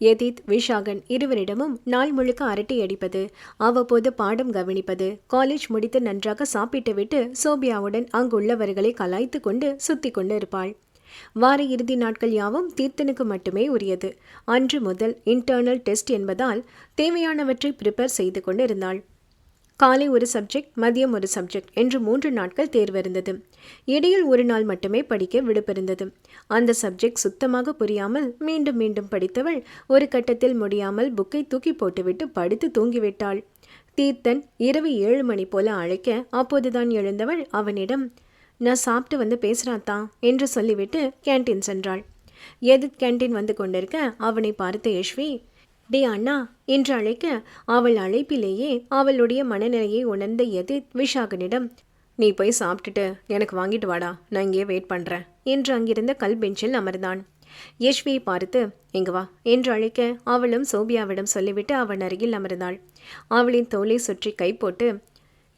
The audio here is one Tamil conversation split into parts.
எதித் விஷாகன் இருவரிடமும் நாள் முழுக்க அரட்டை அடிப்பது அவ்வப்போது பாடம் கவனிப்பது காலேஜ் முடித்து நன்றாக சாப்பிட்டுவிட்டு சோபியாவுடன் அங்குள்ளவர்களை கலாய்த்து கொண்டு சுத்தி கொண்டு இருப்பாள் வார இறுதி நாட்கள் யாவும் தீர்த்தனுக்கு மட்டுமே உரியது. அன்று முதல் இன்டர்னல் டெஸ்ட் என்பதால் தேவையானவற்றை ப்ரிப்பேர் செய்து கொண்டு இருந்தாள் காலை ஒரு சப்ஜெக்ட் மதியம் ஒரு சப்ஜெக்ட் என்று மூன்று நாட்கள் தேர்வு இருந்தது இடையில் ஒரு நாள் மட்டுமே படிக்க விடுப்பிருந்தது அந்த சப்ஜெக்ட் சுத்தமாக புரியாமல் மீண்டும் மீண்டும் படித்தவள் ஒரு கட்டத்தில் முடியாமல் புக்கை தூக்கி போட்டுவிட்டு படுத்து தூங்கிவிட்டாள். தீர்த்தன் இரவு ஏழு மணி போல அழைக்க அப்போதுதான் எழுந்தவள் அவனிடம் நான் சாப்பிட்டு வந்து பேசுகிறாத்தா என்று சொல்லிவிட்டு கேன்டீன் சென்றாள். எதிர் கேன்டீன் வந்து கொண்டிருக்க அவனை பார்த்த யஷ்வி டே அண்ணா என்று அழைக்க அவள் அழைப்பிலேயே அவளுடைய மனநிலையை உணர்ந்த எதிர் விஷாகனிடம் நீ போய் சாப்பிட்டுட்டு எனக்கு வாங்கிட்டு வாடா நான் இங்கேயே வெயிட் பண்ணுறேன் என்று அங்கிருந்த கல் பெஞ்சில் அமர்ந்தான். யஷ்வியை பார்த்து எங்க வா என்று அழைக்க அவளும் சோபியாவிடம் சொல்லிவிட்டு அவன் அருகில் அமர்ந்தாள். அவளின் தோலை சுற்றி கை போட்டு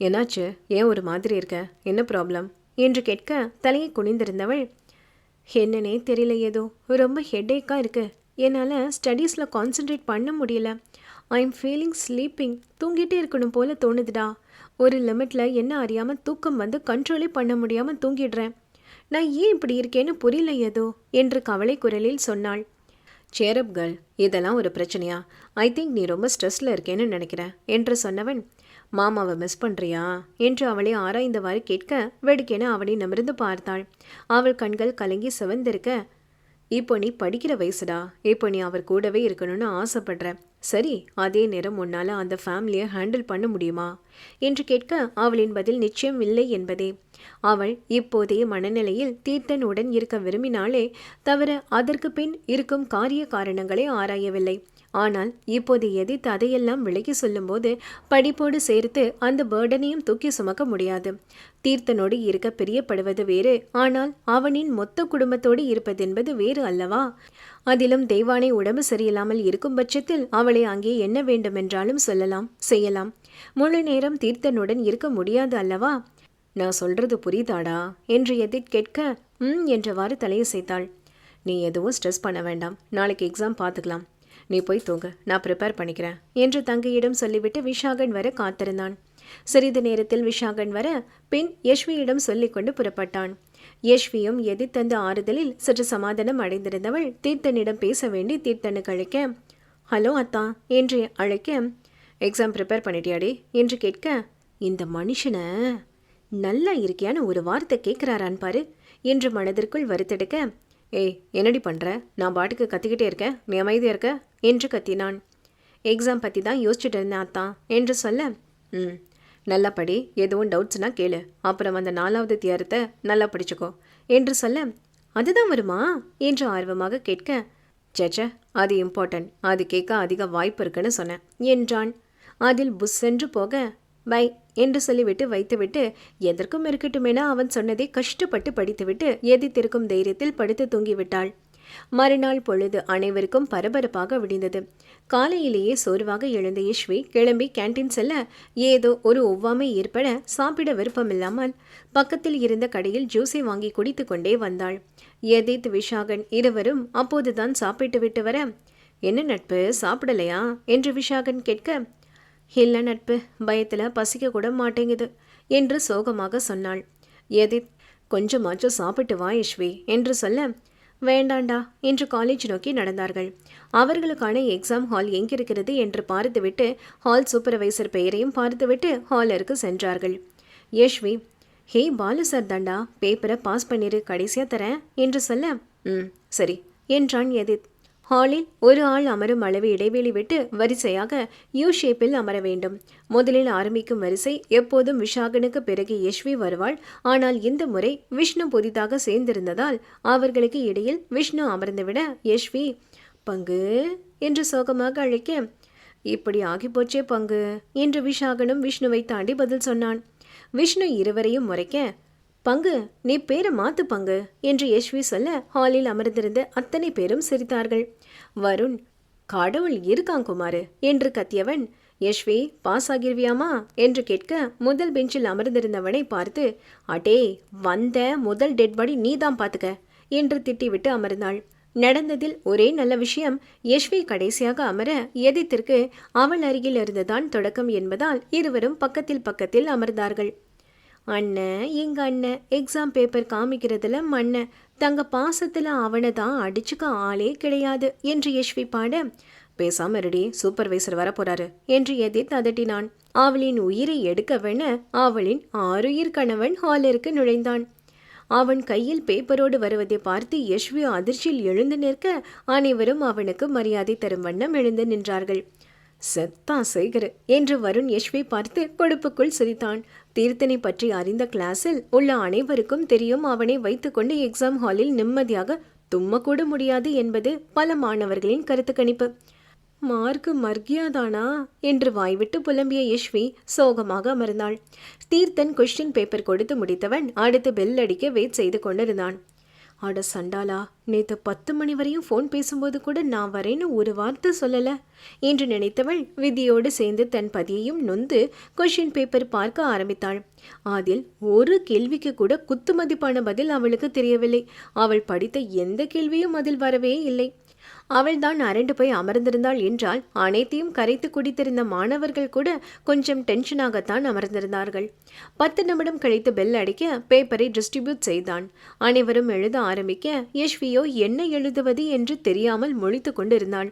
என்னாச்சு? ஏன் ஒரு மாதிரி இருக்க? என்ன ப்ராப்ளம் என்று கேட்க தலையை குனிந்திருந்தவள் என்னன்னே தெரியல ஏதோ ரொம்ப ஹெட்டேக்காக இருக்கு. என்னால் ஸ்டடீஸில் கான்சென்ட்ரேட் பண்ண முடியல. ஐ எம் ஃபீலிங் ஸ்லீப்பிங் தூங்கிட்டே இருக்கணும் போல தோணுதுடா. ஒரு லிமிட்டில் என்ன அறியாமல் தூக்கம் வந்து கண்ட்ரோலே பண்ண முடியாமல் தூங்கிடுறேன். நான் ஏன் இப்படி இருக்கேன்னு புரியல ஏதோ என்று கவலை குரலில் சொன்னாள். சேரப் கேர்ள் இதெல்லாம் ஒரு பிரச்சனையா? ஐ திங்க் நீ ரொம்ப ஸ்ட்ரெஸ்ல இருக்கேன்னு நினைக்கிறேன் என்று சொன்னவன். மாமாவை மிஸ் பண்ணுறியா என்று அவளை ஆராய்ந்தவாறு கேட்க வெடுக்கென அவனை நிமிர்ந்து பார்த்தாள். அவள் கண்கள் கலங்கி சிவந்திருக்க இப்போ நீ படிக்கிற வயசுடா. இப்போ நீ அவர் கூடவே இருக்கணும்னு ஆசைப்படுற. சரி அதே நேரம் உன்னால் அந்த ஃபேமிலியை ஹேண்டில் பண்ண முடியுமா? என்று கேட்க அவளின் பதில் நிச்சயம் இல்லை என்பதே. அவள் இப்போதைய மனநிலையில் தீர்த்தனுடன் இருக்க விரும்பினாலே தவிர அதற்கு பின் இருக்கும் காரிய காரணங்களை ஆராயவில்லை. ஆனால் இப்போது எதிர்த்து அதையெல்லாம் விலகி சொல்லும்போது படிப்போடு சேர்த்து அந்த பேர்டனையும் தூக்கி சுமக்க முடியாது. தீர்த்தனோடு இருக்க பிரியப்படுவது வேறு ஆனால் அவனின் மொத்த குடும்பத்தோடு இருப்பதென்பது வேறு அல்லவா? அதிலும் தெய்வானை உடம்பு சரியில்லாமல் இருக்கும் பட்சத்தில் அவளை அங்கே என்ன வேண்டுமென்றாலும் சொல்லலாம் செய்யலாம். முழு நேரம் தீர்த்தனுடன் இருக்க முடியாது அல்லவா? நான் சொல்றது புரியுதாடா? என்று எதிர் கேட்க ம் என்றவாறு தலையசைத்தாள். நீ எதுவும் ஸ்ட்ரெஸ் பண்ண வேண்டாம். நாளைக்கு எக்ஸாம் பார்த்துக்கலாம். நீ போய் தூங்க நான் ப்ரிப்பேர் பண்ணிக்கிறேன் என்று தங்கையிடம் சொல்லிவிட்டு விஷாகன் வர காத்திருந்தான். சிறிது நேரத்தில் விஷாகன் வர பின் யஷ்வியிடம் சொல்லிக்கொண்டு புறப்பட்டான். யஷ்வியும் எதிர்த்தந்த ஆறுதலில் சற்று சமாதானம் அடைந்திருந்தவள் தீர்த்தனிடம் பேச வேண்டி தீர்த்தனுக்கு அழைக்க ஹலோ அத்தா என்று அழைக்க எக்ஸாம் ப்ரிப்பேர் பண்ணிட்டியாடி? என்று கேட்க இந்த மனுஷனை நல்லா இருக்கியான்னு ஒரு வார்த்தை கேட்குறாரான் பாரு என்று மனதிற்குள் வருத்தெடுக்க ஏய் என்னடி பண்ணுற நான் பாட்டுக்கு கத்திக்கிட்டே இருக்கேன் நீ அமைதியாக இருக்க? என்று கத்தினான். எக்ஸாம் பற்றி தான் யோசிச்சுட்டு இருந்தேன் அத்தான் என்று சொல்ல ம் நல்லா படி. எதுவும் டவுட்ஸ்னா கேளு. அப்புறம் அந்த நாலாவது தியாரத்தை நல்லா படிச்சுக்கோ. என்று சொல்ல அதுதான் வருமா? என்று ஆர்வமாக கேட்க சேச்ச அது இம்பார்ட்டன்ட் அது கேட்க அதிக வாய்ப்பு இருக்குன்னு சொன்னேன் என்றான். அதில் புஷ் சென்று போக பை என்று சொல்லிவிட்டு வைத்துவிட்டு எதற்கும் இருக்கட்டுமென அவன் சொன்னதை கஷ்டப்பட்டு படித்துவிட்டு எதிர்த்திருக்கும் தைரியத்தில் படுத்து தூங்கிவிட்டாள். மறுநாள் பொழுது அனைவருக்கும் பரபரப்பாக விடிந்தது. காலையிலேயே சோர்வாக எழுந்த யஷ்வி கிளம்பி கேன்டீன் செல்ல ஏதோ ஒரு ஒவ்வாமை ஏற்பட சாப்பிட விருப்பமில்லாமல் பக்கத்தில் இருந்த கடையில் ஜூஸை வாங்கி குடித்து கொண்டே வந்தாள். எதித் விஷாகன் இருவரும் அப்போதுதான் சாப்பிட்டு விட்டு வர என்ன நட்பு சாப்பிடலையா? என்று விஷாகன் கேட்க இல்லை நட்பு பயத்தில் பசிக்க கூட மாட்டேங்குது என்று சோகமாக சொன்னாள். எதித் கொஞ்சமாச்சும் சாப்பிட்டு வா யஷ்வி என்று சொல்ல வேண்டாண்டா என்று காலேஜ் நோக்கி நடந்தார்கள். அவர்களுக்கான எக்ஸாம் ஹால் எங்கிருக்கிறது என்று பார்த்துவிட்டு ஹால் சூப்பர்வைசர் பெயரையும் பார்த்துவிட்டு ஹாலருக்கு சென்றார்கள். யஷ்வி ஹே பாலு சார் தாண்டா பேப்பரை பாஸ் பண்ணிரு கடைசியாக தரேன் என்று சொல்ல ம் சரி என்றான் எதித். ஹாலில் ஒரு ஆள் அமரும் அளவு இடைவெளி விட்டு வரிசையாக யூ ஷேப்பில் அமர வேண்டும். முதலில் ஆரம்பிக்கும் வரிசை எப்போதும் விஷாகனுக்கு பிறகு யஷ்வி வருவாள். ஆனால் இந்த முறை விஷ்ணு புதிதாக சேர்ந்திருந்ததால் அவர்களுக்கு இடையில் விஷ்ணு அமர்ந்துவிட யஷ்வி பங்கு என்று சோகமாக அழைக்க இப்படி ஆகிப்போச்சே பங்கு என்று விஷாகனும் விஷ்ணுவை தாண்டி பதில் சொன்னான். விஷ்ணு இருவரையும் முறைக்க பங்கு நீ பேரை மாத்து பங்கு என்று யஷ்வி சொல்ல ஹாலில் அமர்ந்திருந்த அத்தனை பேரும் சிரித்தார்கள். வருண் கடவுள் இருக்கான் குமாரு என்று கத்தியவன் யஷ்வி பாஸ் ஆகிருவியாமா என்று கேட்க முதல் பெஞ்சில் அமர்ந்திருந்தவனை பார்த்து அடே வந்த முதல் டெட் பாடி நீதான் பார்த்துக்க என்று திட்டிவிட்டு அமர்ந்தாள். நடந்ததில் ஒரே நல்ல விஷயம் யஷ்வி கடைசியாக அமர எதிர்த்திற்கு அவள் அருகில் இருந்துதான் தொடக்கம் என்பதால் இருவரும் பக்கத்தில் பக்கத்தில் அமர்ந்தார்கள். அண்ணன் எங்க அண்ணன் எக்ஸாம் பேப்பர் காமிக்கிறதுல மண்ணன் தங்க பாசத்தில் அவனை தான் அடிச்சுக்க ஆளே கிடையாது என்று யஷ்வி பாட. பேசாம ரெடி சூப்பர்வைசர் வரப்போறாரு என்று எதிர்த்து அதட்டினான் அவளின் உயிரை எடுக்கவென அவளின் ஆறுயிர் கணவன் ஹாலிற்கு நுழைந்தான். அவன் கையில் பேப்பரோடு வருவதை பார்த்து யஷ்வி அதிர்ச்சியில் எழுந்து நிற்க அனைவரும் அவனுக்கு மரியாதை தரும் வண்ணம் எழுந்து நின்றார்கள். செத்தா சேகர் என்று வருண் யஷ்வை பார்த்து கொடுப்புக்குள் சிரித்தான். தீர்த்தனை பற்றி அறிந்த கிளாஸில் உள்ள அனைவருக்கும் தெரியும் அவனை வைத்துக்கொண்டு எக்ஸாம் ஹாலில் நிம்மதியாக தும்மக்கூட முடியாது என்பது பல மாணவர்களின் கருத்து கணிப்பு. மார்க்கு மர்கியாதானா? என்று வாய்விட்டு புலம்பிய யஷ்வி சோகமாக அமர்ந்தாள். தீர்த்தன் கொஸ்டின் பேப்பர் கொடுத்து முடித்தவன் அடுத்து பெல் அடிக்க வெயிட் செய்து கொண்டிருந்தான். அட சண்டாலா நேற்று பத்து மணி வரையும் ஃபோன் பேசும்போது கூட நான் வரேன்னு ஒரு வார்த்தை சொல்லலை. என்று நினைத்தவள் விதியோடு சேர்ந்து தன் பதியையும் நொந்து கொஷின் பேப்பர் பார்க்க ஆரம்பித்தாள். அதில் ஒரு கேள்விக்கு கூட குத்துமதிப்பான பதில் அவளுக்கு தெரியவில்லை. அவள் படித்த எந்த கேள்வியும் அதில் வரவே இல்லை. அவள்தான் அரண்டு போய் அமர்ந்திருந்தாள் என்றால் அனைத்தையும் கரைத்து குடித்திருந்த மாணவர்கள் கூட கொஞ்சம் டென்ஷனாகத்தான் அமர்ந்திருந்தார்கள். பத்து நிமிடம் கழித்து பெல் அடிக்க பேப்பரை டிஸ்ட்ரிபியூட் செய்தான். அனைவரும் எழுத ஆரம்பிக்க யஷ்வியோ என்ன எழுதுவது என்று தெரியாமல் முழித்து கொண்டிருந்தாள்.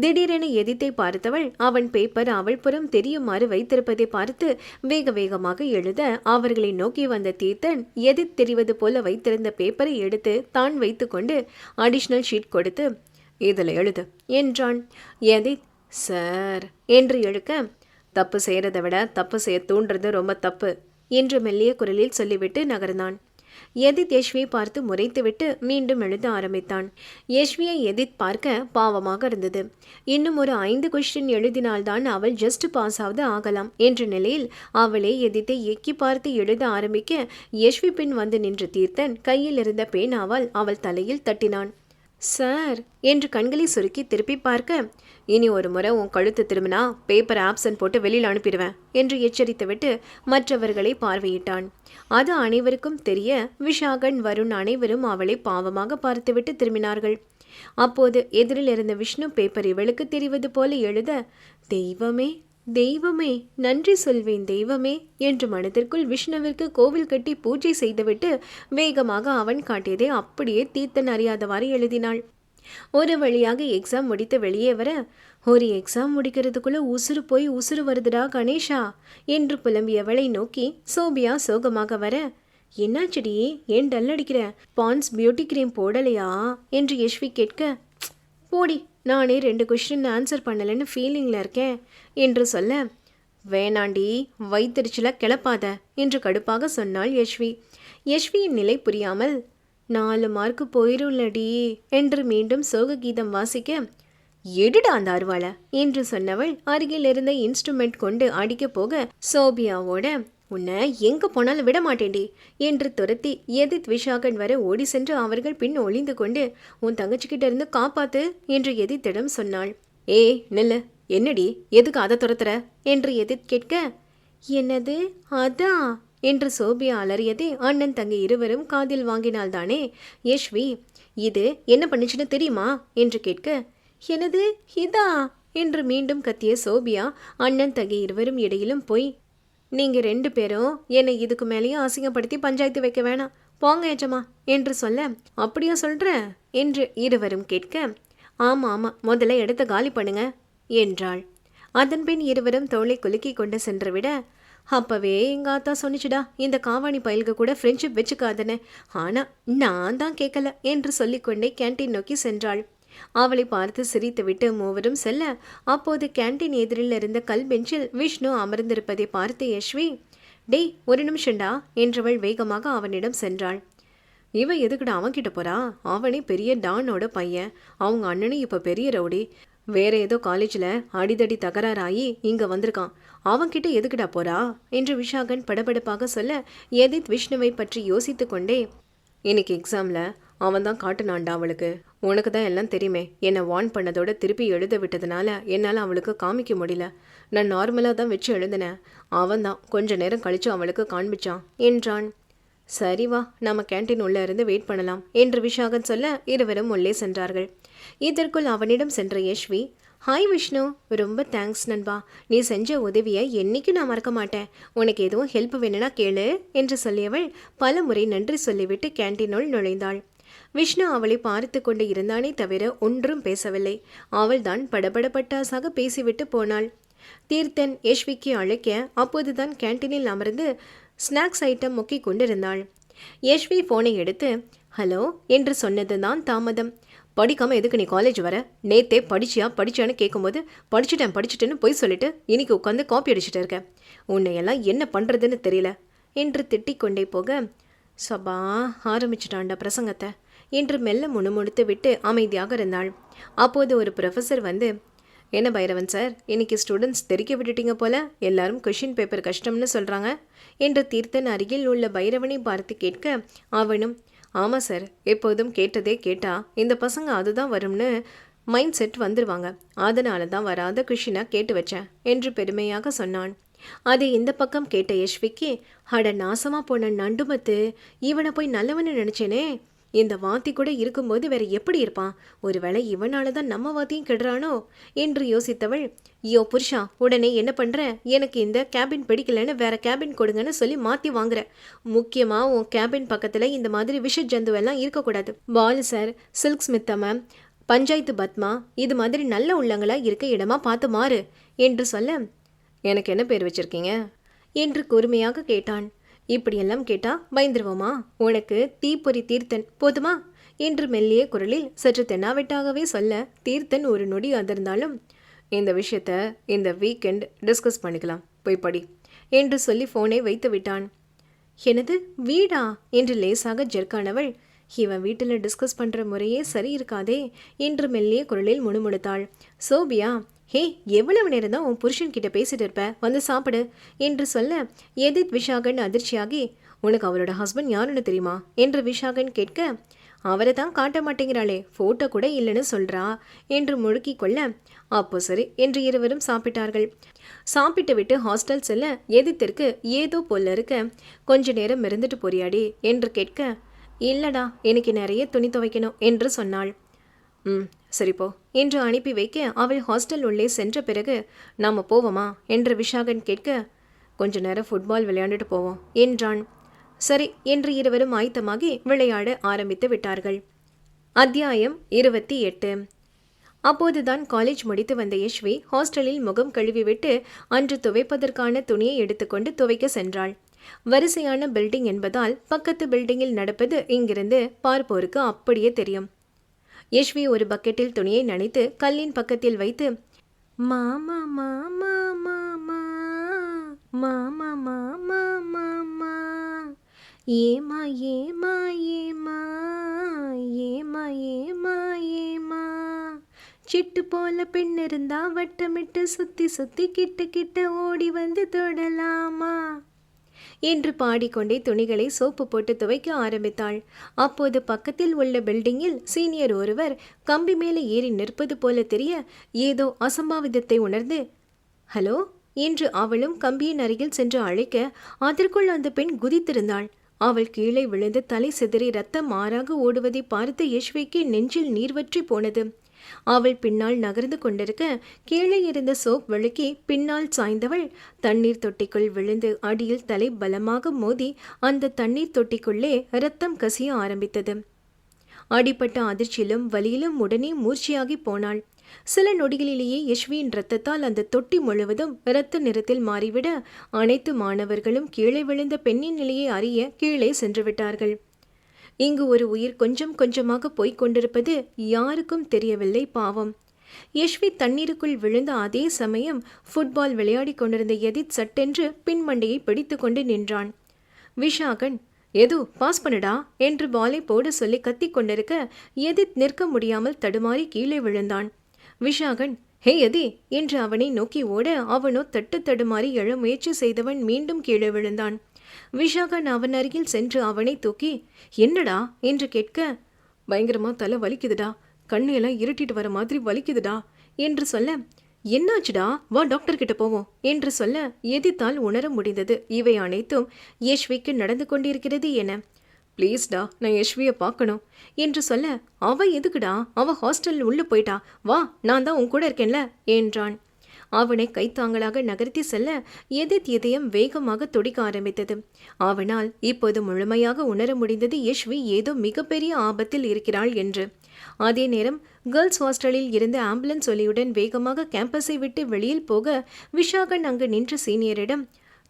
திடீரென எதித்தை பார்த்தவள் அவன் பேப்பர் அவள் புறம் தெரியுமாறு வைத்திருப்பதை பார்த்து வேக வேகமாக எழுத அவர்களை நோக்கி வந்த தீர்த்தன் எதிர் தெரிவது போல வைத்திருந்த பேப்பரை எடுத்து தான் வைத்துக்கொண்டு அடிஷனல் ஷீட் கொடுத்து இதில் எழுது என்றான். எதித் சார்? என்று எழுக்க தப்பு செய்கிறத விட தப்பு செய்ய தூண்டுறது ரொம்ப தப்பு என்று மெல்லிய குரலில் சொல்லிவிட்டு நகர்ந்தான். எதித் யஷ்வியை பார்த்து முறைத்துவிட்டு மீண்டும் எழுத ஆரம்பித்தான். யஷ்வியை எதித் பார்க்க பாவமாக இருந்தது. இன்னும் ஒரு ஐந்து கொஸ்டின் எழுதினால்தான் அவள் ஜஸ்ட் பாஸ் ஆவது ஆகலாம் என்ற நிலையில் அவளே எதித்தை எக்கி பார்த்து எழுத ஆரம்பிக்க யஷ்வி பின் வந்து நின்று தீர்த்தன் கையில் இருந்த பேனாவால் அவள் தலையில் தட்டினான். சார் என்று கண்களை சுருக்கி திருப்பி பார்க்க இனி ஒரு முறை உன் கழுத்து திரும்பினா பேப்பர் ஆப்சன் போட்டு வெளியில் அனுப்பிடுவேன் என்று எச்சரித்துவிட்டு மற்றவர்களை பார்வையிட்டான். அது அனைவருக்கும் தெரிய விஷாகன் வருண் அனைவரும் அவளை பாவமாக பார்த்துவிட்டு திரும்பினார்கள். அப்போது எதிரில் இருந்த விஷ்ணு பேப்பர் இவளுக்கு தெரிவது போல எழுத தெய்வமே தெய்வமே நன்றி சொல்வேன் தெய்வமே என்று மனதிற்குள் விஷ்ணுவிற்கு கோவில் கட்டி பூஜை செய்துவிட்டு வேகமாக அவன் காட்டியதை அப்படியே தீர்த்தன் அறியாதவாறு எழுதினாள். ஒரு வழியாக எக்ஸாம் முடித்து வெளியே வர ஒரு எக்ஸாம் முடிக்கிறதுக்குள்ள உசுறு போய் உசுறு வருதுடா கணேஷா என்று புலம்பியவளை நோக்கி சோபியா சோகமாக வர என்னாச்சடி? ஏன் டல் அடிக்கிற? பான்ஸ் பியூட்டி கிரீம் போடலையா? என்று யஷ்வி கேட்க போடி நானே ரெண்டு கொஸ்டின் ஆன்சர் பண்ணலைன்னு ஃபீலிங்கில் இருக்கேன் என்று சொல்ல வேணாண்டி வைத்தறிச்சல கிளப்பாத என்று கடுப்பாக சொன்னாள் யஷ்வி. யஷ்வியின் நிலை புரியாமல் நாலு மார்க்கு போயிரும்லடி என்று மீண்டும் சோக கீதம் வாசிக்க எடுடா அந்த அருவாளை? என்று சொன்னவள் அருகில் இருந்த இன்ஸ்ட்ருமெண்ட் கொண்டு அடிக்கப் போக சோபியாவோட உன்னை எங்க போனாலும் விட மாட்டேன்டி என்று துரத்தி எதித் விஷாகன் வர ஓடி சென்று அவர்கள் பின் ஒளிந்து கொண்டு உன் தங்கச்சிக்கிட்ட இருந்து காப்பாத்து என்று எதித்திடம் சொன்னாள். ஏ நில்லு. என்னடி? எதுக்கு அதை துரத்துற? என்று எதித் கேட்க என்னது? அதா? என்று சோபியா அலறியதே அண்ணன் தங்கி இருவரும் காதில் வாங்கினால்தானே. யஷ்வி இது என்ன பண்ணுச்சுன்னு தெரியுமா? என்று கேட்க எனது இதா? என்று மீண்டும் கத்திய சோபியா அண்ணன் தங்கை இருவரும் இடையிலும் போய் நீங்கள் ரெண்டு பேரும் என்னை இதுக்கு மேலேயும் அசிங்கப்படுத்தி பஞ்சாயத்து வைக்க வேணாம். போங்க ஏஜமா என்று சொல்ல அப்படியா சொல்கிற என்று இருவரும் கேட்க ஆமாம் ஆமாம் முதல்ல இடத்த காலி பண்ணுங்க என்றாள். அதன்பின் இருவரும் தோளை குலுக்கி கொண்டு சென்று விட அப்பவே எங்கள் ஆத்தா சொன்னிச்சுடா இந்த காவாணி பயல்க கூட ஃப்ரெண்ட்ஷிப் வச்சுக்காதன ஆனால் நான் தான் கேட்கல என்று சொல்லிக்கொண்டே கேன்டீன் நோக்கி சென்றாள். அவளை பார்த்து சிரித்துவிட்டு மூவரும் செல்ல அப்போது கேன்டீன் எதிரில் இருந்த கல் பெஞ்சில் விஷ்ணு அமர்ந்திருப்பதை பார்த்து யஷ்வி டேய் ஒரு நிமிஷம்டா என்றவள் வேகமாக அவனிடம் சென்றாள். இவ எதுக்குடா அவன்கிட்ட போறா? அவனே பெரிய டானோட பையன். அவங்க அண்ணனும் இப்போ பெரிய ரவுடி. வேற ஏதோ காலேஜில் அடிதடி தகராறாகி இங்கே வந்திருக்கான். அவன்கிட்ட எதுக்குடா போறா? என்று விஷாகன் படபடப்பாக சொல்ல எதித் விஷ்ணுவை பற்றி யோசித்து கொண்டே இன்னைக்கு எக்ஸாமில் அவன் தான் காட்டுனான்டா அவளுக்கு. உனக்கு தான் எல்லாம் தெரியுமே. என்னை வார்ன் பண்ணதோட திருப்பி எழுத விட்டதுனால என்னால் அவளுக்கு காமிக்க முடியல. நான் நார்மலாக தான் வச்சு எழுதினேன். அவன் தான் கொஞ்ச நேரம் கழிச்சு அவளுக்கு காண்பிச்சான். என்றான். சரி வா நம்ம கேண்டீன் உள்ள இருந்து வெயிட் பண்ணலாம் என்று விஷாகன் சொல்ல இருவரும் உள்ளே சென்றார்கள். இதற்குள் அவனிடம் சென்ற யஷ்வி ஹாய் விஷ்ணு ரொம்ப தேங்க்ஸ் நண்பா. நீ செஞ்ச உதவியை என்னைக்கும் நான் மறக்க மாட்டேன். உனக்கு எதுவும் ஹெல்ப் வேணும்னா கேளு என்று சொல்லியவள் பல முறை நன்றி சொல்லிவிட்டு கேண்டீனுள் நுழைந்தாள். விஷ்ணு அவளை பார்த்து கொண்டு இருந்தானே தவிர ஒன்றும் பேசவில்லை. அவள்தான் படபடப்பட்டாசாக பேசிவிட்டு போனாள். தீர்த்தன் யஷ்விக்கு அழைக்க அப்போதுதான் கேண்டீனில் அமர்ந்து ஸ்நாக்ஸ் ஐட்டம் முக்கி கொண்டிருந்தாள். யஷ்வி ஃபோனை எடுத்து ஹலோ என்று சொன்னதுதான் தாமதம். படிக்காமல் எதுக்கு நீ காலேஜ் வர? நேத்தே படிச்சியா? படிச்சியான்னு கேட்கும்போது படிச்சுட்டேன் படிச்சுட்டேன்னு போய் சொல்லிட்டு இன்னைக்கு உட்காந்து காப்பி அடிச்சுட்டு இருக்கேன் உன்னை எல்லாம் என்ன பண்ணுறதுன்னு தெரியல என்று திட்டிக் கொண்டே போக சபா ஆரம்பிச்சிட்டாண்டா பிரசங்கத்தை. என்று மெல்ல முணுமுணுத்து விட்டு அமைதியாக இருந்தாள். அப்போது ஒரு ப்ரொஃபஸர் வந்து என்ன பைரவன் சார் இன்னைக்கு ஸ்டூடெண்ட்ஸ் தெரிக்க விட்டுட்டீங்க போல? எல்லாரும் கொஷின் பேப்பர் கஷ்டம்னு சொல்கிறாங்க என்று தீர்த்தன் அருகில் உள்ள பைரவனை பார்த்து கேட்க அவனும் ஆமாம் சார் எப்போதும் கேட்டதே கேட்டா இந்த பசங்க அதுதான் வரும்னு மைண்ட் செட் வந்துருவாங்க. அதனால தான் வராத கொஷினாக கேட்டு வச்சேன் என்று பெருமையாக சொன்னான். அதை இந்த பக்கம் கேட்ட யஷ்விக்கு அட நாசமாக போன நண்டுமத்து இவனை போய் நல்லவன்னு நினச்சேனே. இந்த வாத்தி கூட இருக்கும்போது வேற எப்படி இருப்பான்? ஒருவேளை இவனால தான் நம்ம வாத்தியும் கெடுறானோ? என்று யோசித்தவள் ஐயோ புருஷா உடனே என்ன பண்ணுற எனக்கு இந்த கேபின் பிடிக்கலன்னு வேற கேபின் கொடுங்கன்னு சொல்லி மாத்தி வாங்குற. முக்கியமாக உன் கேபின் பக்கத்தில் இந்த மாதிரி விஷ ஜந்துவெல்லாம் இருக்கக்கூடாது. Paul sir Silk Smitha ma'am panchayat Padma இது மாதிரி நல்ல உள்ளங்களாக இருக்க இடமா பார்த்து மாறு என்று சொல்ல எனக்கு என்ன பேர் வச்சிருக்கீங்க? என்று கூர்மையாக கேட்டான். இப்படியெல்லாம் கேட்டா பயந்துருவோமா? உனக்கு தீப்பொறி தீர்த்தன் போதுமா? என்று மெல்லிய குரலில் சற்று தென்னாவெட்டாகவே சொல்ல தீர்த்தன் ஒரு நொடி அதிர்ந்தாலும் இந்த விஷயத்த இந்த வீக்கெண்ட் டிஸ்கஸ் பண்ணிக்கலாம் போய் படி என்று சொல்லி ஃபோனை வைத்து விட்டான். எனது வீடா? என்று லேசாக ஜெர்க்கானவள் இவன் வீட்டில் டிஸ்கஸ் பண்ணுற முறையே சரி இருக்காதே என்று மெல்லிய குரலில் முணுமுணுத்தாள். சோபியா ஹே எவ்வளவு நேரம் தான் உன் புருஷன் கிட்ட பேசிட்டு இருப்ப? வந்து சாப்பிடு. என்று சொல்ல எதித் விஷாகன் அதிர்ச்சியாகி உனக்கு அவரோட ஹஸ்பண்ட் யாருன்னு தெரியுமா? என்று விஷாகன் கேட்க அவரை தான் காட்ட மாட்டேங்கிறாளே. ஃபோட்டோ கூட இல்லைன்னு சொல்றா. என்று முழுக்கிக் கொள்ள அப்போ சரி என்று இருவரும் சாப்பிட்டார்கள். சாப்பிட்டு விட்டு ஹாஸ்டல் செல்ல எதிர்த்திற்கு ஏதோ போல இருக்க. கொஞ்ச நேரம் இருந்துட்டு போறியாடி. என்று கேட்க இல்லடா எனக்கு நிறைய துணி துவைக்கணும் என்று சொன்னாள். ம் சரி போ. என்று அனுப்பி வைக்க அவள் ஹாஸ்டல் உள்ளே சென்ற பிறகு நாம் போவோமா? என்று விஷாகன் கேட்க கொஞ்ச நேரம் ஃபுட்பால் விளையாண்டுட்டு போவோம் என்றான். சரி என்று இருவரும் ஆயத்தமாகி விளையாட ஆரம்பித்து விட்டார்கள். அத்தியாயம் இருபத்தி எட்டு. அப்போதுதான் காலேஜ் முடித்து வந்த யஷ்வி ஹாஸ்டலில் முகம் கழுவிவிட்டு அன்று துவைப்பதற்கான துணியை எடுத்துக்கொண்டு துவைக்க சென்றாள். வரிசையான பில்டிங் என்பதால் பக்கத்து பில்டிங்கில் நடப்பது இங்கிருந்து பார்ப்போருக்கு அப்படியே தெரியும். யஷ்வி ஒரு பக்கெட்டில் துணியை நனைத்து கல்லின் பக்கத்தில் வைத்து மாமா மாமா மாமா மாமா மாமா மாமா ஏமா ஏமா ஏமா ஏமா ஏமா ஏமா சிட்டு போல பெண் இருந்தா வட்டமிட்டு சுத்தி சுத்தி கிட்ட கிட்ட ஓடி வந்து தொடலாமா? என்று பாடிக்கொண்டே துணிகளை சோப்பு போட்டு துவைக்க ஆரம்பித்தாள். அப்போது பக்கத்தில் உள்ள பில்டிங்கில் சீனியர் ஒருவர் கம்பி மேலே ஏறி நிற்பது போல தெரிய ஏதோ அசம்பாவிதத்தை உணர்ந்து ஹலோ? என்று அவளும் கம்பியின் அருகில் சென்று அழைக்க அதற்குள் அந்த பெண் குதித்திருந்தாள். அவள் கீழே விழுந்து தலை சிதறி ரத்தம் மாறாக ஓடுவதை பார்த்து யஷ்விக்கு நெஞ்சில் நீர்வற்றி போனது. அவள் பின்னால் நகர்ந்து கொண்டிருக்க கீழே இருந்த சோப் விளக்கி பின்னால் சாய்ந்தவள். தண்ணீர் தொட்டிக்குள் விழுந்து அடியில் தலை பலமாக மோதி அந்த தண்ணீர் தொட்டிக்குள்ளே ரத்தம் கசிய ஆரம்பித்தது. அடிப்பட்ட அதிர்ச்சியிலும் வலியிலும் உடனே மூர்ச்சியாகி போனாள். சில நொடிகளிலேயே யஷ்வியின் ரத்தத்தால் அந்த தொட்டி முழுவதும் இரத்த நிறத்தில் மாறிவிட அனைத்து மாணவர்களும் கீழே விழுந்த பெண்ணின் நிலையை அறிய கீழே சென்று விட்டார்கள் இங்கு ஒரு உயிர் கொஞ்சம் கொஞ்சமாக போய்க் கொண்டிருப்பது யாருக்கும் தெரியவில்லை பாவம். யஷ்வி தண்ணீருக்குள் விழுந்த அதே சமயம் ஃபுட்பால் விளையாடிக் கொண்டிருந்த எதித் சட்டென்று பின்மண்டையை பிடித்து கொண்டு நின்றான். விஷாகன் எது பாஸ் பண்ணுடா? என்று பாலை போட சொல்லி கத்திக் கொண்டிருக்க எதித் நிற்க முடியாமல் தடுமாறி கீழே விழுந்தான். விஷாகன் ஹே எதி! என்று அவனை நோக்கி ஓட அவனோ தட்டு தடுமாறி எழ முயற்சி செய்தவன் மீண்டும் கீழே விழுந்தான். விஷாகன் அவன் அருகில் சென்று அவனை தூக்கி என்னடா? என்று கேட்க பயங்கரமா தலை வலிக்குதுடா. கண்ணையெல்லாம் இருட்டிட்டு வர மாதிரி வலிக்குதுடா என்று சொல்ல என்னாச்சுடா? வா டாக்டர் கிட்ட போவோம் என்று சொல்ல எதித்தால் உணர முடிந்தது. இவை அனைத்தும் யஷ்விக்கு நடந்து கொண்டிருக்கிறது என ப்ளீஸ்டா நான் யஷ்வியை பார்க்கணும் என்று சொல்ல அவ எதுக்குடா? அவ ஹாஸ்டலில் உள்ளே போயிட்டா. வா நான் தான் உன் கூட இருக்கேன்ல என்றான். அவனை கைத்தாங்களாக நகர்த்தி செல்ல எதித் இதயம் வேகமாக துடிக்க ஆரம்பித்தது. அவனால் இப்போது முழுமையாக உணர முடிந்தது யஷ்வி ஏதோ மிகப்பெரிய ஆபத்தில் இருக்கிறாள் என்று. அதே நேரம் கேர்ள்ஸ் ஹாஸ்டலில் இருந்த ஆம்புலன்ஸ் ஒலியுடன் வேகமாக கேம்பஸை விட்டு வெளியில் போக விஷாகன் அங்கு நின்ற சீனியரிடம்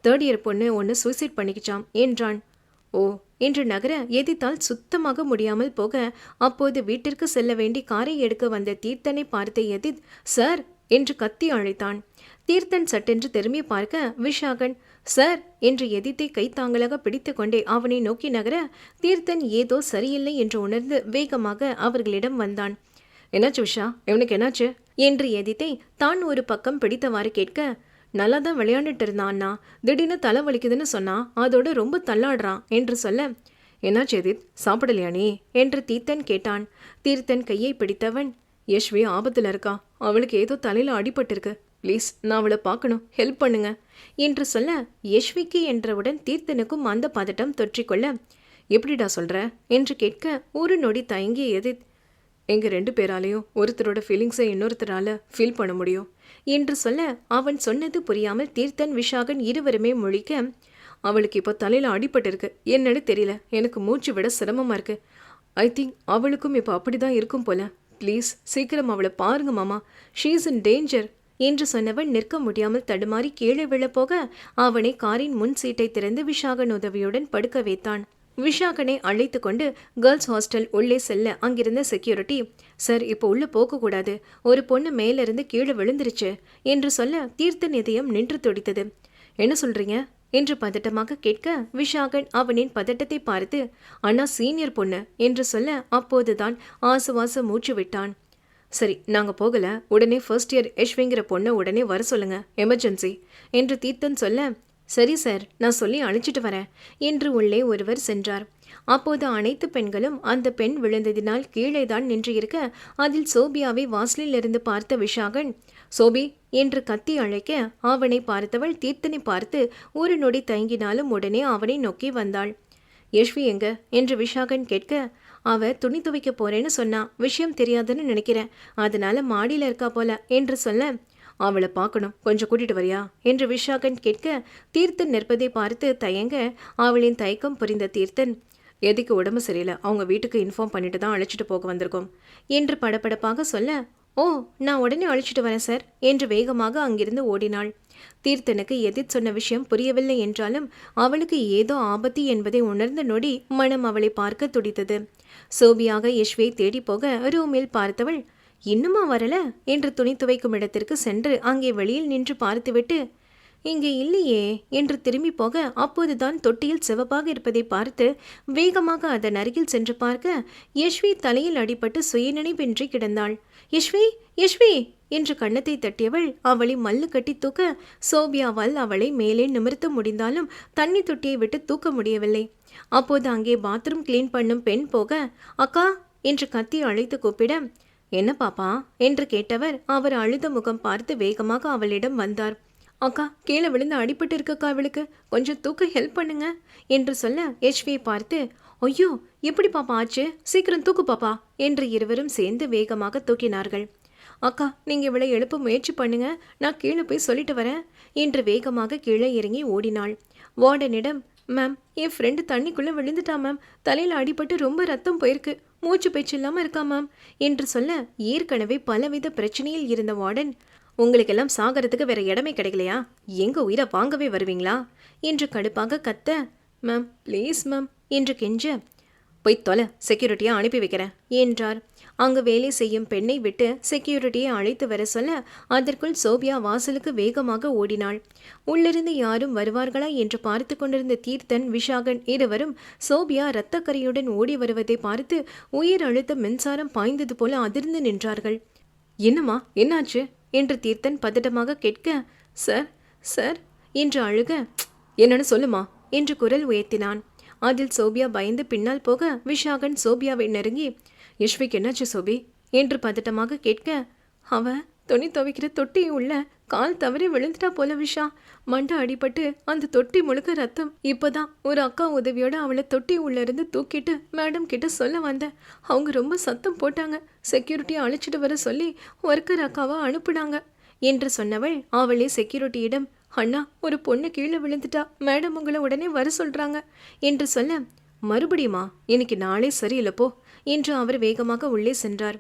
தேர்ட் இயர் பொண்ணு ஒன்று சூசைட் பண்ணிக்கிச்சாம் என்றான். ஓ என்று நகர எதித்தால் சுத்தமாக முடியாமல் போக அப்போது வீட்டிற்கு செல்ல வேண்டி காரை எடுக்க வந்த தீர்த்தனை பார்த்த எதித் சார் என்று கத்தி அழைத்தான். தீர்த்தன் சட்டென்று திரும்பி பார்க்க விஷாகன் சார் என்று எதித்தை கைத்தாங்களாக பிடித்து கொண்டே அவனை நோக்கி நகர தீர்த்தன் ஏதோ சரியில்லை என்று உணர்ந்து வேகமாக அவர்களிடம் வந்தான். என்னாச்சு விஷா? இவனுக்கு என்னாச்சு? என்று எதித்தை தான் ஒரு பக்கம் பிடித்தவாறு கேட்க நல்லா தான் விளையாண்டுட்டு இருந்தான்னா திடீர்னு தலை வலிக்குதுன்னு சொன்னா அதோட ரொம்ப தள்ளாடுறான் என்று சொல்ல என்னாச்சு எதித் சாப்பிடலையா நீ? என்று தீர்த்தன் கேட்டான். தீர்த்தன் கையை பிடித்தவன் யஷ்வி ஆபத்தில் இருக்கா. அவளுக்கு ஏதோ தலையில் அடிபட்டிருக்கு. ப்ளீஸ் நான் அவளை பார்க்கணும். ஹெல்ப் பண்ணுங்க. என்று சொல்ல யஷ்விக்கு என்றவுடன் தீர்த்தனுக்கும் அந்த பதட்டம் தொற்றிக்கொள்ள எப்படிடா சொல்கிற என்று கேட்க ஒரு நொடி தயங்கிய எதித் எங்கள் ரெண்டு பேராலையும் ஒருத்தரோட ஃபீலிங்ஸை இன்னொருத்தரால் ஃபீல் பண்ண முடியும்? என்று சொல்ல அவன் சொன்னது புரியாமல் தீர்த்தன் விஷாகன் இருவருமே முழிக்க அவளுக்கு இப்போ தலையில் அடிபட்டிருக்கு. என்னன்னு தெரியல. எனக்கு மூச்சு விட சிரமமாக இருக்கு. ஐ திங்க் அவளுக்கும் இப்போ அப்படி தான் இருக்கும் போல. ப்ளீஸ் சீக்கிரம் அவளை பாருங்க மாமா. ஷீஸ் இன் டேஞ்சர் என்று சொன்னவன் நிற்க முடியாமல் தடுமாறி கீழே விழப்போக அவனை காரின் முன் சீட்டை திறந்து விஷாகன் உதவியுடன் படுக்க வைத்தான். விஷாகனை அழைத்து கொண்டு கேர்ள்ஸ் ஹாஸ்டல் உள்ளே செல்ல அங்கிருந்த செக்யூரிட்டி சார் இப்போ உள்ள போகக்கூடாது ஒரு பொண்ணு மேலிருந்து கீழே விழுந்துருச்சு என்று சொல்ல தீர்த்த நிதயம் நின்று துடித்தது. என்ன சொல்றீங்க? என்று பதட்டமாக கேட்க விஷாகன் அவனின் பதட்டத்தை பார்த்து அண்ணா சீனியர் பொண்ணு என்று சொல்ல அப்போதுதான் ஆசுவாச மூச்சு விட்டான். சரி நாங்கள் போகல. உடனே ஃபர்ஸ்ட் இயர் யஷ்விங்கிற பொண்ணை உடனே வர சொல்லுங்க. எமர்ஜென்சி என்று தீர்த்தன் சொல்ல சரி சார் நான் சொல்லி அழைச்சிட்டு வரேன் என்று உள்ளே ஒருவர் சென்றார். அப்போது அனைத்து பெண்களும் அந்த பெண் விழுந்ததினால் கீழே தான் நின்று இருக்க அதில் சோபியாவை வாசலில் இருந்து பார்த்த விஷாகன் சோபி என்று கத்தி அழைக்க அவனை பார்த்தவள் தீர்த்தனை பார்த்து ஒரு நொடி தயங்கினாலும் உடனே அவனை நோக்கி வந்தாள். யஷ்வி எங்க? என்று விஷாகன் கேட்க அவ துணி துவைக்க போறேன்னு சொன்னா விஷயம் தெரியாதுன்னு நினைக்கிறேன். அதனால மாடியில இருக்கா போல என்று சொல்ல அவளை பார்க்கணும். கொஞ்சம் கூட்டிட்டு வரியா? என்று விஷாகன் கேட்க தீர்த்தன் நிற்பதை பார்த்து தயங்க அவளின் தயக்கம் புரிந்த தீர்த்தன் எதுக்கு உடம்பு சரியில்லை? அவங்க வீட்டுக்கு இன்ஃபார்ம் பண்ணிட்டு தான் அழைச்சிட்டு போக வந்திருக்கோம் என்று படபடப்பாக சொல்ல ஓ நான் உடனே அழைச்சிட்டு வரேன் சார் என்று வேகமாக அங்கிருந்து ஓடினாள். தீர்த்தனுக்கு எதிர் சொன்ன விஷயம் புரியவில்லை என்றாலும் அவளுக்கு ஏதோ ஆபத்து என்பதை உணர்ந்த நொடி மனம் அவளை பார்க்க துடித்தது. சோபியாக யஷ்வை தேடி போக ரூமில் பார்த்தவள் இன்னுமா வரல? என்று துணி துவைக்கும் இடத்திற்கு சென்று அங்கே வெளியில் நின்று பார்த்துவிட்டு இங்கே இல்லையே என்று திரும்பி போக அப்போதுதான் தொட்டியில் சிவப்பாக இருப்பதை பார்த்து வேகமாக அதன் அருகில் சென்று பார்க்க யஷ்வி தலையில் அடிபட்டு சுயநினைவின்றி கிடந்தாள். யஷ்வி யஷ்வி என்று கன்னத்தை தட்டியவள் அவளை மல்லு கட்டி தூக்க சோபியாவால் அவளை மேலே நிமிர்த்த முடிந்தாலும் தண்ணி தொட்டியை விட்டு தூக்க முடியவில்லை. அப்போது அங்கே பாத்ரூம் கிளீன் பண்ணும் பெண் போக அக்கா! என்று கத்தி அழைத்து கூப்பிட என்ன பாப்பா? என்று கேட்டவர் அவர் அழுத முகம் பார்த்து வேகமாக அவளிடம் வந்தார். அக்கா கீழே விழுந்து அடிபட்டு இருக்கக்கா அவளுக்கு. கொஞ்சம் தூக்க ஹெல்ப் பண்ணுங்க என்று சொல்ல யஷ்வியை பார்த்து ஐயோ எப்படி பாப்பா ஆச்சு? சீக்கிரம் தூக்கு பாப்பா என்று இருவரும் சேர்ந்து வேகமாக தூக்கினார்கள். அக்கா நீங்கள் இவளை எழுப்ப முயற்சி பண்ணுங்க நான் கீழே போய் சொல்லிட்டு வரேன் என்று வேகமாக கீழே இறங்கி ஓடினாள். வார்டனிடம் மேம் என் ஃப்ரெண்டு தண்ணிக்குள்ளே விழுந்துட்டா மேம். தலையில் அடிபட்டு ரொம்ப ரத்தம் போயிருக்கு. மூச்சு பேச்சு இல்லாமல் இருக்கா மேம்? என்று சொல்ல ஏற்கனவே பலவித பிரச்சனையில் இருந்த வார்டன் உங்களுக்கெல்லாம் சாகறதுக்கு வேற இடமே கிடைக்கலையா? எங்க உயிரை வாங்கவே வருவீங்களா? என்று கடுப்பாக கத்த மேம் ப்ளீஸ் மேம். என்று கெஞ்ச போய் தொலை செக்யூரிட்டியை அனுப்பி வைக்கிறேன் என்றார். அங்கு வேலை செய்யும் பெண்ணை விட்டு செக்யூரிட்டியை அழைத்து வர சொல்ல அதற்குள் சோபியா வாசலுக்கு வேகமாக ஓடினாள். உள்ளிருந்து யாரும் வருவார்களா என்று பார்த்து கொண்டிருந்த தீர்த்தன் விஷாகன் இருவரும் சோபியா இரத்தக்கரையுடன் ஓடி வருவதை பார்த்து உயிர் அழுத்த மின்சாரம் பாய்ந்தது போல அதிர்ந்து நின்றார்கள். என்னம்மா என்னாச்சு? என்று தீர்த்தன் பதட்டமாக கேட்க சார் சார் என்று அழுக என்னன்னு சொல்லுமா? என்று குரல் உயர்த்தினான். அதில் சோபியா பயந்து பின்னால் போக விஷாகன் சோபியாவை நெருங்கி யஷ்விக் என்னாச்சு சோபி? என்று பதட்டமாக கேட்க அவ துணி துவைக்கிற தொட்டி உள்ள கால் தவறி விழுந்துட்டா போல விஷா. மண்டை அடிபட்டு அந்த தொட்டி முழுக்க ரத்தம். இப்போதான் ஒரு அக்கா உதவியோட அவளை தொட்டி உள்ள இருந்து தூக்கிட்டு மேடம் கிட்ட சொல்ல வந்தேன் அவங்க ரொம்ப சத்தம் போட்டாங்க. செக்யூரிட்டியை அழைச்சிட்டு வர சொல்லி ஒர்க்கர் அக்காவை அனுப்புனாங்க என்று சொன்னவள் அவளே செக்யூரிட்டியிடம் அண்ணா ஒரு பொண்ணு கீழே விழுந்துட்டா மேடம் உங்களை உடனே வர சொல்றாங்க என்று சொல்ல மறுபடியுமா இன்னைக்கு நாளே சரியில்லை போ என்று அவர் வேகமாக உள்ளே சென்றார்.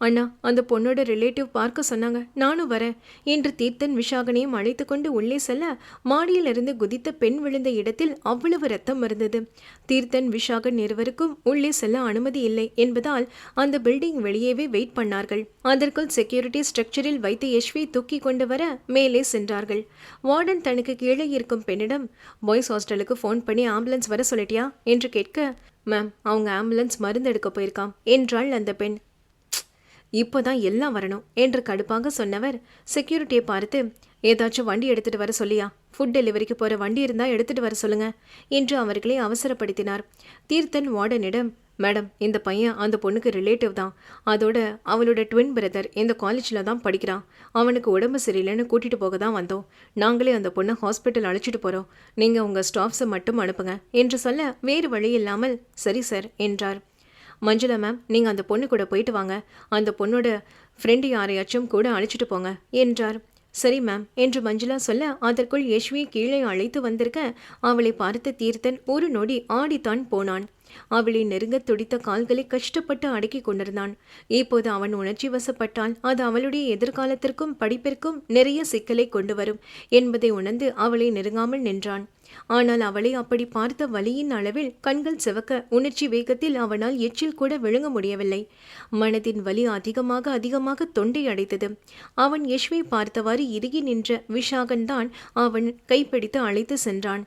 அண்ணா அந்த பொண்ணோட ரிலேட்டிவ் பார்க்க சொன்னாங்க. நானும் வரேன். என்று தீர்த்தன் விஷாகனையும் அழைத்து கொண்டு உள்ளே செல்ல மாடியிலிருந்து குதித்த பெண் விழுந்த இடத்தில் அவ்வளவு ரத்தம் இருந்தது. தீர்த்தன் விஷாகன் இருவருக்கும் உள்ளே செல்ல அனுமதி இல்லை என்பதால் அந்த பில்டிங் வெளியேவே வெயிட் பண்ணார்கள். அதற்குள் செக்யூரிட்டி ஸ்ட்ரக்சரில் வைத்து யஷ்வி தூக்கி கொண்டு வர மேலே சென்றார்கள். வார்டன் தனக்கு கீழே இருக்கும் பெண்ணிடம் பாய்ஸ் ஹாஸ்டலுக்கு ஃபோன் பண்ணி ஆம்புலன்ஸ் வர சொல்லிட்டியா? என்று கேட்க மேம் அவங்க ஆம்புலன்ஸ் மருந்து எடுக்க போயிருக்காம் என்றாள் அந்த பெண். இப்போதான் எல்லாம் வரணும் என்று கடுப்பாக சொன்னவர் செக்யூரிட்டியை பார்த்து ஏதாச்சும் வண்டி எடுத்துட்டு வர சொல்லியா? ஃபுட் டெலிவரிக்கு போற வண்டி இருந்தா எடுத்துட்டு வர சொல்லுங்க என்று அவர்களை அவசரப்படுத்தினார். தீர்த்தன் வார்டனிடம் மேடம் இந்த பையன் அந்த பொண்ணுக்கு ரிலேட்டிவ் தான். அதோட அவளோட ட்வின் பிரதர் இந்த காலேஜில் தான் படிக்கிறான். அவனுக்கு உடம்பு சரியில்லைன்னு கூட்டிட்டு போக தான் வந்தோம். நாங்களே அந்த பொண்ணை ஹாஸ்பிட்டல் அழைச்சிட்டு போகிறோம் நீங்கள் உங்கள் ஸ்டாஃப்ஸை மட்டும் அனுப்புங்க என்று சொல்ல வேறு வழி இல்லாமல் சரி சார் என்றார். மஞ்சுளா மேம் நீங்கள் அந்த பொண்ணு கூட போயிட்டு வாங்க. அந்த பொண்ணோட ஃப்ரெண்டு யாரையாச்சும் கூட அழைச்சிட்டு போங்க என்றார். சரி மேம் என்று மஞ்சுளா சொல்ல அதற்குள் யஷ்வியை கீழே அழைத்து வந்திருக்க அவளை பார்த்த தீர்த்தன் ஒரு நொடி ஆடித்தான் போனான். அவளை நெருங்க துடித்த கால்களை கஷ்டப்பட்டு அடக்கிக் கொண்டிருந்தான். இப்போது அவன் உணர்ச்சி வசப்பட்டால் அது அவளுடைய எதிர்காலத்திற்கும் படிப்பிற்கும் நிறைய சிக்கலை கொண்டு வரும் என்பதை உணர்ந்து அவளை நெருங்காமல் நின்றான். ஆனால் அவளை அப்படி பார்த்த வலியின் அளவில் கண்கள் சிவக்க உணர்ச்சி வேகத்தில் அவனால் எச்சில் கூட விழுங்க முடியவில்லை. மனதின் வலி அதிகமாக அதிகமாக தொண்டை அடைத்தது. அவன் யஷ்வை பார்த்தவாறு இறுகி நின்ற விஷாகன் தான் அவன் கைப்பிடித்து அழைத்து சென்றான்.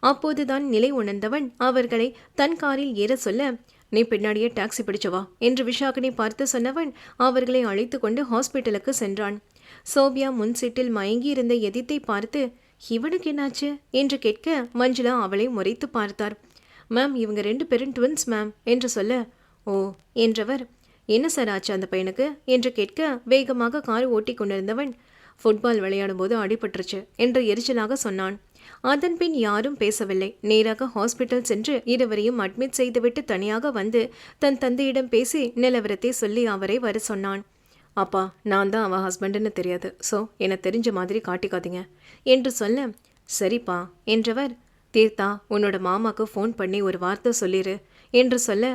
அப்போதுதான் நிலை உணர்ந்தவன் அவர்களை தன் காரில் ஏற சொல்ல நீ பின்னாடியே டாக்ஸி பிடிச்சவா என்று விஷாகனை பார்த்து சொன்னவன் அவர்களை அழைத்து கொண்டு ஹாஸ்பிட்டலுக்கு சென்றான். சோபியா முன் சீட்டில் மயங்கியிருந்த எதித்தை பார்த்து இவனுக்கு என்னாச்சு? என்று கேட்க மஞ்சுளா அவளை முறைத்து பார்த்தார். மேம் இவங்க ரெண்டு பேரும் ட்வின்ஸ் மேம் என்று சொல்ல ஓ என்றவர் என்ன சார் ஆச்சு அந்த பையனுக்கு? என்று கேட்க வேகமாக கார் ஓட்டி கொண்டிருந்தவன் ஃபுட்பால் விளையாடும் போது அடிபட்டுருச்சு என்று எரிச்சலாக சொன்னான். அதன்பின் யாரும் பேசவில்லை. நேராக ஹாஸ்பிட்டல் சென்று இருவரையும் அட்மிட் செய்துவிட்டு தனியாக வந்து தன் தந்தையிடம் பேசி நிலவரத்தை சொல்லி அவரை வர சொன்னான். அப்பா நான் தான் அவன் ஹஸ்பண்டுன்னு தெரியாது. ஸோ என்னை தெரிஞ்ச மாதிரி காட்டிக்காதீங்க. என்று சொல்ல சரிப்பா என்றவர் தீர்த்தா உன்னோட மாமாக்கு ஃபோன் பண்ணி ஒரு வார்த்தை சொல்லிடு என்று சொல்ல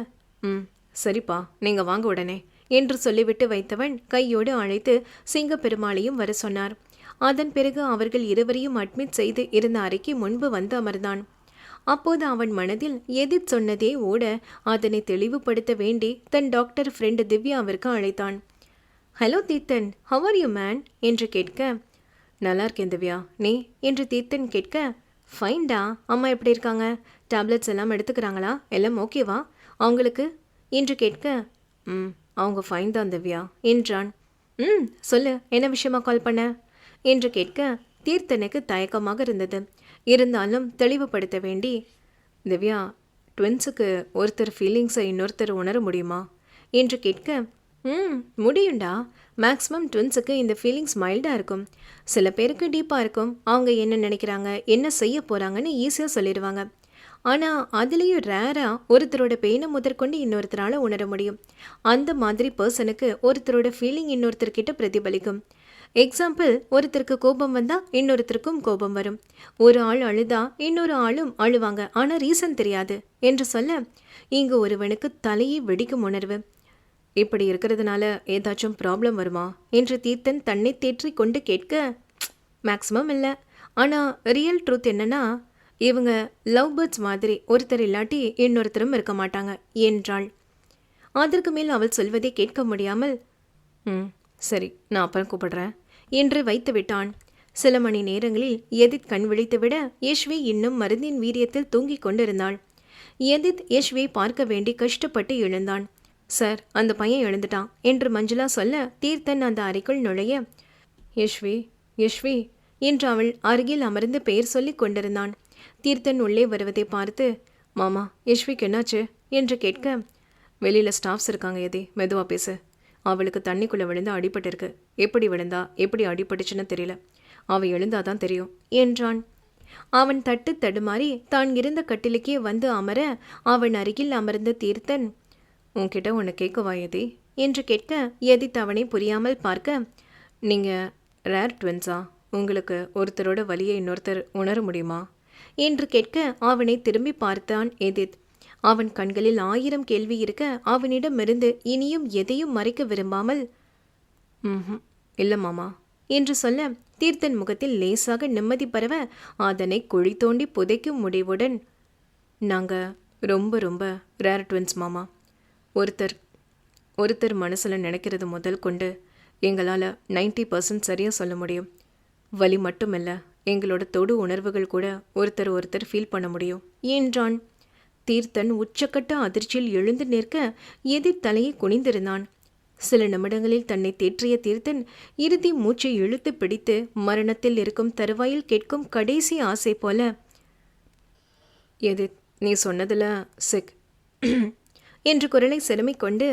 ம் சரிப்பா நீங்கள் வாங்க உடனே. என்று சொல்லிவிட்டு வைத்தவன் கையோடு அழைத்து சிங்கப்பெருமாளையும் வர சொன்னார். அதன் பிறகு அவர்கள் இருவரையும் அட்மிட் செய்து இருந்த அறைக்கு முன்பு வந்து அமர்ந்தான். அப்போது அவன் மனதில் எதிர் சொன்னதே ஓட அதனை தெளிவுபடுத்த வேண்டி தன் டாக்டர் ஃப்ரெண்டு திவ்யாவிற்கு அழைத்தான். Hello Theerthan how are you man என்று கேட்க நல்லா இருக்கேன் திவ்யா நீ? என்று தீர்த்தன் கேட்க ஃபைன்டா அம்மா எப்படி இருக்காங்க? டேப்லெட்ஸ் எல்லாம் எடுத்துக்கிறாங்களா? எல்லாம் ஓகேவா அவங்களுக்கு? என்று கேட்க ம் அவங்க ஃபைன் தான் திவ்யா என்றான். ம் சொல்லு என்ன விஷயமா கால் பண்ண? என்று கேட்க தீர்த்தனுக்கு தயக்கமாக இருந்தது. இருந்தாலும் தெளிவுபடுத்த வேண்டி திவ்யா ட்வின்ஸுக்கு ஒருத்தர் ஃபீலிங்ஸை இன்னொருத்தர் உணர முடியுமா? என்று கேட்க ம் முடியும்டா. மேக்ஸிமம் ட்வின்ஸுக்கு இந்த ஃபீலிங்ஸ் மைல்டாக இருக்கும். சில பேருக்கு டீப்பாக இருக்கும். அவங்க என்ன நினைக்கிறாங்க என்ன செய்ய போகிறாங்கன்னு ஈஸியாக சொல்லிடுவாங்க. ஆனால் அதுலேயும் ரேராக ஒருத்தரோட பெயினை முதற்கொண்டு இன்னொருத்தரால் உணர முடியும். அந்த மாதிரி பர்சனுக்கு ஒருத்தரோட ஃபீலிங் இன்னொருத்தர்கிட்ட பிரதிபலிக்கும். எக்ஸாம்பிள் ஒருத்தருக்கு கோபம் வந்தால் இன்னொருத்தருக்கும் கோபம் வரும். ஒரு ஆள் அழுதா இன்னொரு ஆளும் அழுவாங்க. ஆனால் ரீசன் தெரியாது. என்று சொல்ல இங்கு ஒருவனுக்கு தலையை வெடிக்கும் உணர்வு. இப்படி இருக்கிறதுனால ஏதாச்சும் ப்ராப்ளம் வருமா? என்று தீர்த்தன் தன்னை தேற்றி கொண்டு கேட்க மேக்ஸிமம் இல்லை. ஆனால் ரியல் ட்ரூத் என்னன்னா இவங்க லவ் பேர்ட்ஸ் மாதிரி ஒருத்தர் இல்லாட்டி இன்னொருத்தரும் இருக்க மாட்டாங்க என்றாள். அதற்கு மேல் அவள் சொல்வதை கேட்க முடியாமல் ம் சரி நான் அப்புறம் கூப்பிடுறேன் என்று வைத்து விட்டான். சில மணி நேரங்களில் எதித் கண் விழித்துவிட யஷ்வி இன்னும் மருந்தின் வீரியத்தில் தூங்கிக் கொண்டிருந்தாள். எதித் யஷ்வியை பார்க்க வேண்டி கஷ்டப்பட்டு எழுந்தான். சார் அந்த பையன் எழுந்துட்டான். என்று மஞ்சுளா சொல்ல தீர்த்தன் அந்த அறைக்குள் நுழைய யஷ்வி யஷ்வி என்று அவள் அருகில் அமர்ந்து பெயர் சொல்லிக் கொண்டிருந்தான். தீர்த்தன் உள்ளே வருவதை பார்த்து மாமா யஷ்விக்கு என்னாச்சு? என்று கேட்க வெளியில் ஸ்டாஃப்ஸ் இருக்காங்க எதே மெதுவா பேசு. அவளுக்கு தண்ணிக்குள்ளே விழுந்து அடிபட்டிருக்கு. எப்படி விழுந்தா எப்படி அடிபட்டுச்சுன்னு தெரியல. அவள் எழுந்தாதான் தெரியும் என்றான். அவன் தட்டு தடுமாறி தான் இருந்த கட்டிலுக்கே வந்து அமர அவன் அருகில் அமர்ந்த தீர்த்தன் உன்கிட்ட ஒன்று கேட்கவா எதி என்று கேட்க எதித் அவனை புரியாமல் பார்க்க நீங்கள் ரேர் ட்வின்ஸா உங்களுக்கு ஒருத்தரோட வலியை இன்னொருத்தர் உணர முடியுமா? என்று கேட்க அவனை திரும்பி பார்த்தான் எதித். அவன் கண்களில் ஆயிரம் கேள்வி இருக்க அவனிடமிருந்து இனியும் எதையும் மறைக்க விரும்பாமல் ம் இல்லை மாமா என்று சொல்ல தீர்த்தன் முகத்தில் லேசாக நிம்மதி பரவ அதனை குழி தோண்டி புதைக்கும் முடிவுடன் நாங்கள் ரொம்ப ரொம்ப ரேர் ட்வின்ஸ் மாமா. ஒருத்தர் ஒருத்தர் மனசில் நினைக்கிறது முதல் கொண்டு எங்களால் நைன்டி பர்சன்ட் சரியாக சொல்ல முடியும். வலி மட்டுமல்ல எங்களோட தொடு உணர்வுகள் கூட ஒருத்தர் ஒருத்தர் ஃபீல் பண்ண முடியும். என்றான் தீர்த்தன் உச்சக்கட்ட அதிர்ச்சியில் எழுந்து நிற்க எதிர் தலையை குனிந்திருந்தான். சில நிமிடங்களில் தன்னை தேற்றிய தீர்த்தன் இறுதி மூச்சை இழுத்து பிடித்து மரணத்தில் இருக்கும் தருவாயில் கேட்கும் கடைசி ஆசை போல எது நீ சொன்னதில் செக். என்று குரலை சிரமிக் கொண்டு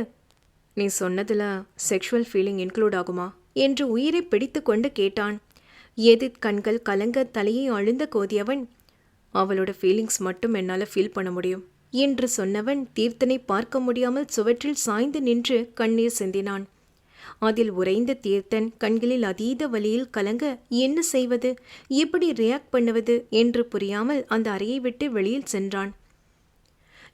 நீ சொன்னதுல செக்ஷுவல் ஃபீலிங் இன்க்ளூட் ஆகுமா? என்று உயிரை பிடித்து கொண்டு கேட்டான். எதிர் கண்கள் கலங்க தலையை அழுந்த கோதியவன் அவளோட ஃபீலிங்ஸ் மட்டும் என்னால் ஃபீல் பண்ண முடியும் என்று சொன்னவன் தீர்த்தனை பார்க்க முடியாமல் சுவற்றில் சாய்ந்து நின்று கண்ணீர் சிந்தினான். அதில் உறைந்த தீர்த்தன் கண்களில் அதீத வழியில் கலங்க என்ன செய்வது? எப்படி ரியாக்ட் பண்ணுவது? என்று புரியாமல் அந்த அறையை விட்டு வெளியில் சென்றான்.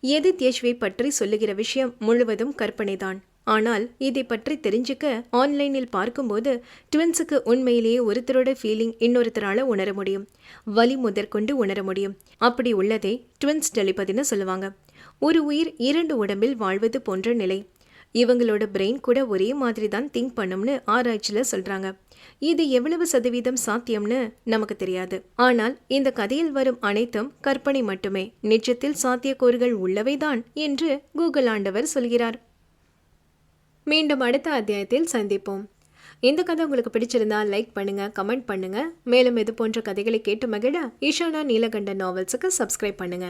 எதித் யஷ்வை பற்றி சொல்லுகிற விஷயம் முழுவதும் கற்பனைதான். ஆனால் இதை பற்றி தெரிஞ்சுக்க ஆன்லைனில் பார்க்கும்போது ட்வின்ஸுக்கு உண்மையிலேயே ஒருத்தரோட ஃபீலிங் இன்னொருத்தரால உணர முடியும். வலி முதற்கொண்டு உணர முடியும். அப்படி உள்ளதே ட்வின்ஸ் டெலிபதின்னு சொல்லுவாங்க. ஒரு உயிர் இரண்டு உடம்பில் வாழ்வது போன்ற நிலை. இவங்களோட பிரெயின் கூட ஒரே மாதிரி தான் திங்க் பண்ணும்னு ஆராய்ச்சியில் சொல்கிறாங்க இது எவ்வளவு சதவீதம் சாத்தியம்னு நமக்கு தெரியாது. ஆனால் இந்த கதையில் வரும் அனைத்தும் கற்பனை மட்டுமே. நிஜத்தில் சாத்தியக்கூறுகள் உள்ளவைதான் என்று கூகுள் ஆண்டவர் சொல்கிறார். மீண்டும் அடுத்த அத்தியாயத்தில் சந்திப்போம். இந்த கதை உங்களுக்கு பிடிச்சிருந்தா லைக் பண்ணுங்க கமெண்ட் பண்ணுங்க. மேலும் இது போன்ற கதைகளை கேட்டு மகிழ ஈஷானா நீலகண்ட நாவல்ஸுக்கு சப்ஸ்கிரைப் பண்ணுங்க.